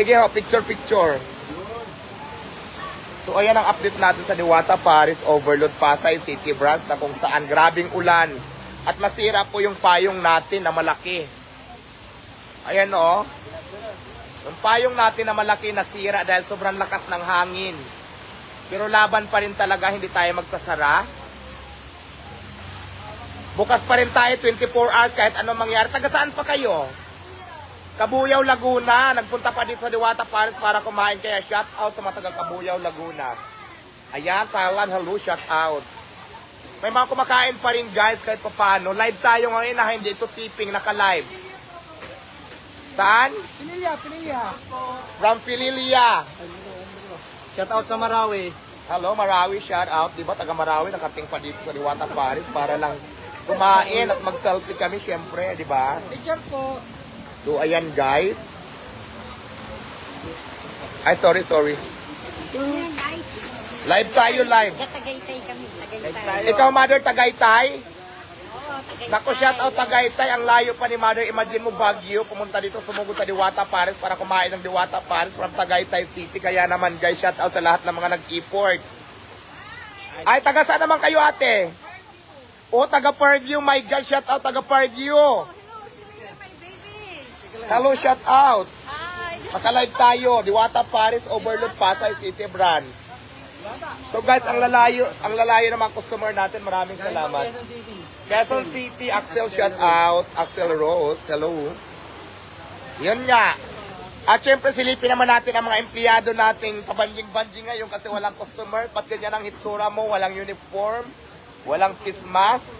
Sige ho, picture picture. So ayan ang update natin sa Diwata Paris Overload Pasay City Branch na kung saan grabing ulan at nasira po yung payong natin na malaki. Ayan o. Yung payong natin na malaki nasira dahil sobrang lakas ng hangin. Pero laban pa rin talaga, hindi tayo magsasara. Bukas pa rin tayo 24 hours kahit anong mangyari. Taga saan pa kayo? Kabuyaw, Laguna. Nagpunta pa dito sa Diwata Paris para kumain. Kaya shout out sa mga taga Kabuyaw, Laguna. Ayan, Thailand, hello, shout out. May mga kumakain pa rin guys kahit paano. Live tayo ngayon na hindi ito tipping, naka-live. Saan? Pinilya, pinilya. From Pililia. Shout out sa Marawi. Hello, Marawi, shout out. Di ba, taga Marawi, nakating pa dito sa Diwata Paris para lang kumain at mag-selfie kami, syempre, di ba? Picture po. So, ayan guys. Ay, sorry, sorry. Live tayo, live. Tagaytay kami. Tagaytay. Ikaw, Mother Tagaytay. Oo, Tagaytay. Naku, shout out Tagaytay. Ang layo pa ni Mother. Imagine mo, Baguio. Pumunta dito, sumugod sa Diwata Paris para kumain ng Diwata Paris from Tagaytay City. Kaya naman, guys, shout out sa lahat ng mga nag-import. Ay, taga saan naman kayo, ate? O, taga Fairview. My God, shout out, taga Fairview. Hello, Australia, my baby. Hello, shout out. Hi. Naka-live tayo, Diwata Paris Overload Pasay City Branch. So guys, ang lalayo, ang lalayo ng mga customer natin, maraming salamat. Quezon City. Quezon City, Axel shout out, Axel Rose, hello. Yun nga. At syempre silipin naman natin ang mga empleyado nating pabanjing-banjing ngayon kasi walang customer. Pat ganyan ang hitsura mo, walang uniform, walang face mask.